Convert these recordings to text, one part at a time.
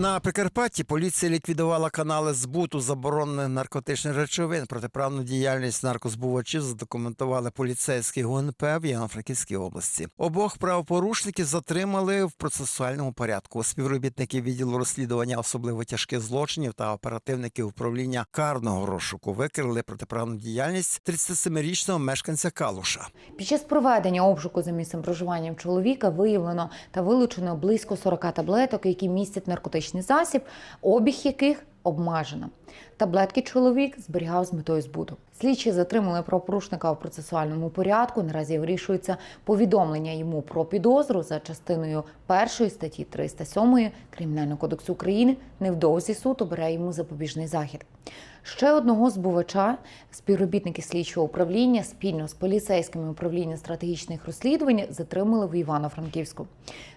На Прикарпатті поліція ліквідувала канали збуту заборонених наркотичних речовин. Протиправну діяльність наркозбувачів задокументували поліцейські ГУНП в Івано-Франківській області. Обох правопорушників затримали в процесуальному порядку. Співробітники відділу розслідування особливо тяжких злочинів та оперативники управління карного розшуку викрили протиправну діяльність 37-річного мешканця Калуша. Під час проведення обшуку за місцем проживання чоловіка виявлено та вилучено близько 40 таблеток, які містять наркотичний засіб, обіг яких обмежено. Таблетки чоловік зберігав з метою збуту. Слідчі затримали правопорушника у процесуальному порядку. Наразі вирішується повідомлення йому про підозру за частиною першої статті 307 Кримінального кодексу України. Невдовзі суд обере йому запобіжний захід. Ще одного збувача співробітники слідчого управління спільно з поліцейськими управління стратегічних розслідувань затримали в Івано-Франківську.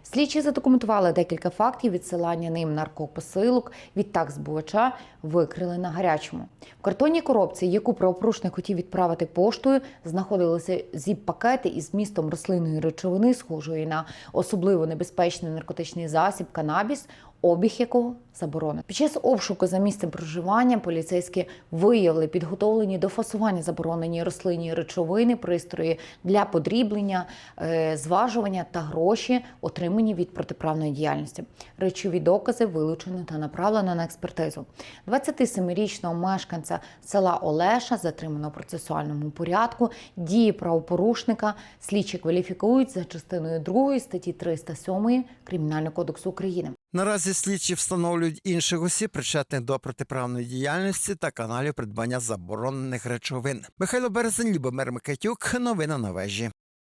Слідчі задокументували декілька фактів відсилання ним наркопосилок. Відтак збувача викрили на гарячому. В картонній коробці, яку правопорушник хотів відправити поштою, знаходилися зіп-пакети із змістом рослинної речовини, схожої на особливо небезпечний наркотичний засіб канабіс, обіг якого заборонено. Під час обшуку за місцем проживання поліцейські виявили підготовлені до фасування заборонені рослинні речовини, пристрої для подріблення, е, зважування та гроші, отримані від протиправної діяльності. Речові докази вилучено та направлено на експертизу. 27-річного мешканця села Олеша затримано в процесуальному порядку. Дії правопорушника слідчі кваліфікують за частиною 2 статті 307 Кримінального кодексу України. Наразі слідчі встановлюють інших осіб, причетних до протиправної діяльності та каналів придбання заборонених речовин. Михайло Березень, Любомир Микитюк. Новини на вежі.